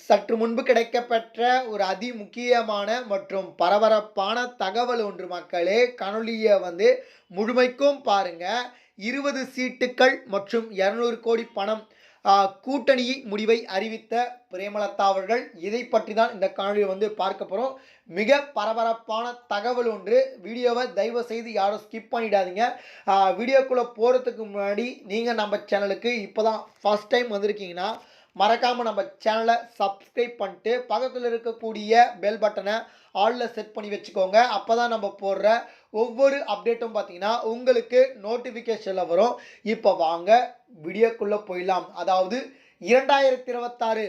சற்று முன்பு கிடைக்கப்பெற்ற ஒரு அதி முக்கியமான மற்றும் பரபரப்பான தகவல் ஒன்று மக்களே கணொலியை வந்து முழுமைக்கும் பாருங்க. இருபது சீட்டுக்கள் மற்றும் இரநூறு கோடி பணம் கூட்டணி முடிவை அறிவித்த பிரேமலதா அவர்கள். இதை பற்றி தான் இந்த காணொலியை வந்து பார்க்க போகிறோம் மிக பரபரப்பான தகவல் ஒன்று. வீடியோவை தயவு செய்து யாரும் ஸ்கிப் பண்ணிடாதீங்க. வீடியோக்குள்ளே போகிறதுக்கு முன்னாடி நீங்கள் நம்ம சேனலுக்கு இப்போ தான் ஃபஸ்ட் டைம் வந்திருக்கீங்கன்னா மறக்காமல் நம்ம சேனலை சப்ஸ்கிரைப் பண்ணிட்டு பக்கத்தில் இருக்கக்கூடிய பெல் பட்டனை ஆளில் செட் பண்ணி வச்சுக்கோங்க. அப்போ தான் நம்ம போடுற ஒவ்வொரு அப்டேட்டும் பார்த்தீங்கன்னா உங்களுக்கு நோட்டிஃபிகேஷனில் வரும். இப்போ வாங்க வீடியோக்குள்ளே போயிடலாம். அதாவது இரண்டாயிரத்தி இருபத்தாறு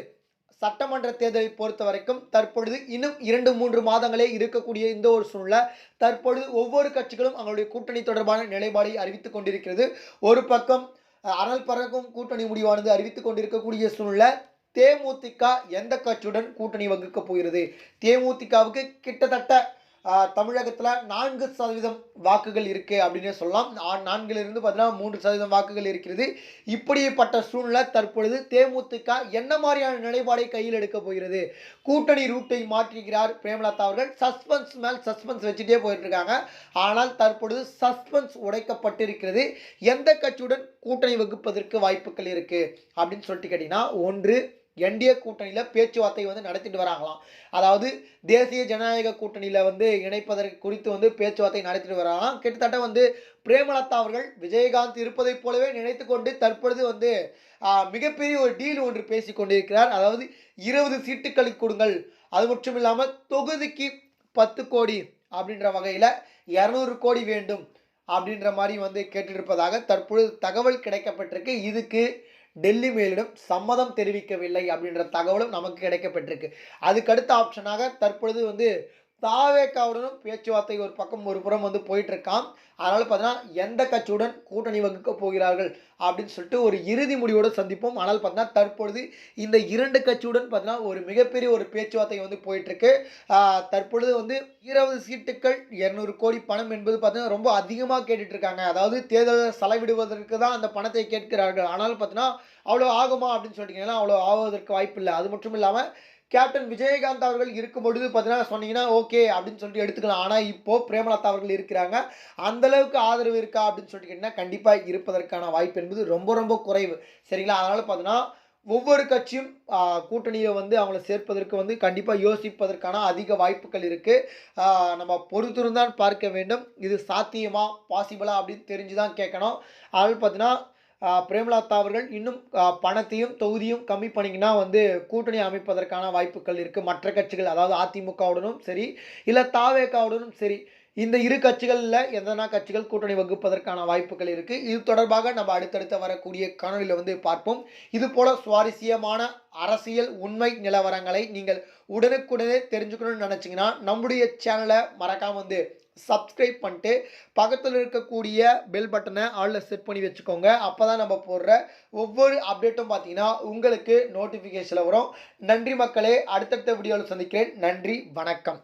சட்டமன்ற தேர்தலை பொறுத்த வரைக்கும் தற்பொழுது இன்னும் இரண்டு மூன்று மாதங்களே இருக்கக்கூடிய இந்த ஒரு சூழ்நிலை தற்பொழுது ஒவ்வொரு கட்சிகளும் அவங்களுடைய கூட்டணி தொடர்பான நிலைப்பாடை அறிவித்துக் கொண்டிருக்கிறது. ஒரு பக்கம் அனல் பறக்கும் கூட்டணி முடிவானது அறிவித்துக் கொண்டிருக்கக்கூடிய சூழ்நிலை. தேமுதிக எந்த கட்சியுடன் கூட்டணி வகுக்கப் போகிறது? தேமுதிகவுக்கு கிட்டத்தட்ட தமிழகத்தில் நான்கு சதவீதம் வாக்குகள் இருக்குது அப்படின்னே சொல்லலாம். நான்கிலிருந்து பார்த்தீங்கன்னா மூன்று சதவீதம் வாக்குகள் இருக்கிறது. இப்படிப்பட்ட சூழ்நிலை தற்பொழுது தேமுதிக என்ன மாதிரியான நிலைப்பாடை கையில் எடுக்க போகிறது? கூட்டணி ரூட்டை மாற்றுகிறார் பிரேமலதா அவர்கள். சஸ்பென்ஸ் மேல் சஸ்பென்ஸ் வச்சுட்டே போயிட்டுருக்காங்க. ஆனால் தற்பொழுது சஸ்பென்ஸ் உடைக்கப்பட்டிருக்கிறது. எந்த கட்சியுடன் கூட்டணி வகுப்பதற்கு வாய்ப்புகள் இருக்குது அப்படின்னு சொல்லிட்டு கேட்டிங்கன்னா ஒன்று என்டிஏ கூட்டணியில் பேச்சுவார்த்தை வந்து நடத்திட்டு வராங்களாம். அதாவது தேசிய ஜனநாயக கூட்டணியில் வந்து இணைப்பதற்கு குறித்து வந்து பேச்சுவார்த்தை நடத்திட்டு வராங்களாம். கிட்டத்தட்ட வந்து பிரேமலதா அவர்கள் விஜயகாந்த் இருப்பதைப் போலவே நினைத்து கொண்டு தற்பொழுது வந்து மிகப்பெரிய ஒரு டீல் ஒன்று பேசி கொண்டிருக்கிறார். அதாவது இருபது சீட்டுக்களை கொடுங்கள். அது மட்டும் இல்லாமல் தொகுதிக்கு பத்து கோடி அப்படின்ற வகையில் இரநூறு கோடி வேண்டும் அப்படின்ற மாதிரி வந்து கேட்டிருப்பதாக தற்பொழுது தகவல் கிடைக்கப்பட்டிருக்கு. இதுக்கு டெல்லி மேலிடம் சம்மதம் தெரிவிக்கவில்லை அப்படின்ற தகவலும் நமக்கு கிடைக்கப்பட்டிருக்கு. அதுக்கடுத்த ஆப்ஷனாக தற்பொழுது வந்து தாவேக்காவுடனும் பேச்சுவார்த்தை ஒரு பக்கம் ஒரு புறம் வந்து போயிட்டு இருக்கான் அதனால பார்த்தீங்கன்னா எந்த கட்சியுடன் கூட்டணி வகுக்க போகிறார்கள் அப்படின்னு சொல்லிட்டு ஒரு இறுதி முடிவோடு சந்திப்போம். ஆனால் பார்த்தீங்கன்னா தற்பொழுது இந்த இரண்டு கட்சியுடன் பார்த்தீங்கன்னா ஒரு மிகப்பெரிய ஒரு பேச்சுவார்த்தை வந்து போயிட்டு இருக்கு தற்பொழுது வந்து இருபது சீட்டுக்கள் இரநூறு கோடி பணம் என்பது பார்த்தீங்கன்னா ரொம்ப அதிகமாக கேட்டுட்டு இருக்காங்க அதாவது தேர்தலில் செலவிடுவதற்கு தான் அந்த பணத்தை கேட்கிறார்கள். ஆனால் பார்த்தீங்கன்னா அவ்வளோ ஆகுமா அப்படின்னு சொல்லிட்டீங்கன்னா அவ்வளோ ஆவதற்கு வாய்ப்பு இல்லை அது மட்டும் இல்லாமல் கேப்டன் விஜயகாந்த் அவர்கள் இருக்கும் பொழுது பார்த்தீங்கன்னா சொன்னீங்கன்னா ஓகே அப்படின்னு சொல்லிட்டு எடுத்துக்கலாம். ஆனால் இப்போ பிரேமலதா அவர்கள் இருக்கிறாங்க. அந்த அளவுக்கு ஆதரவு இருக்கா அப்படின்னு சொல்லிட்டு கேட்டிங்கன்னா கண்டிப்பாக இருப்பதற்கான வாய்ப்பு என்பது ரொம்ப ரொம்ப குறைவு. சரிங்களா? அதனால் பார்த்தீங்கன்னா ஒவ்வொரு கட்சியும் கூட்டணியை வந்து அவங்கள சேர்ப்பதற்கு வந்து கண்டிப்பாக யோசிப்பதற்கான அதிக வாய்ப்புகள் இருக்குது நம்ம பொறுத்திருந்தான் பார்க்க வேண்டும். இது சாத்தியமாக பாசிபிளா? அப்படின்னு தெரிஞ்சு தான் கேட்கணும். அதனால் பார்த்தீங்கன்னா பிரேமலதா அவர்கள் இன்னும் பணத்தையும் தொகுதியும் கம்மி பண்ணிங்கன்னா வந்து கூட்டணி அமைப்பதற்கான வாய்ப்புகள் இருக்குது மற்ற கட்சிகள் அதாவது அதிமுகவுடனும் சரி இல்லை தாவேக்காவுடனும் சரி இந்த இரு கட்சிகளில் எதனா கட்சிகள் கூட்டணி வகுப்பதற்கான வாய்ப்புகள் இருக்குது இது தொடர்பாக நம்ம அடுத்தடுத்து வரக்கூடிய காணொலியில் வந்து பார்ப்போம். இது போல சுவாரஸ்யமான அரசியல் உண்மை நிலவரங்களை நீங்கள் உடனுக்குடனே தெரிஞ்சுக்கணும்னு நினச்சிங்கன்னா நம்முடைய சேனலை மறக்காமல் வந்து சப்ஸ்கிரைப் பண்ணிட்டு பக்கத்தில் இருக்கக்கூடிய பெல் பட்டனை ஆளில் செட் பண்ணி வச்சுக்கோங்க. அப்போ தான் நம்ம போடுற ஒவ்வொரு அப்டேட்டும் பார்த்தீங்கன்னா உங்களுக்கு நோட்டிஃபிகேஷனில் வரும். நன்றி மக்களே அடுத்தடுத்த வீடியோவில் சந்திக்கிறேன். நன்றி வணக்கம்.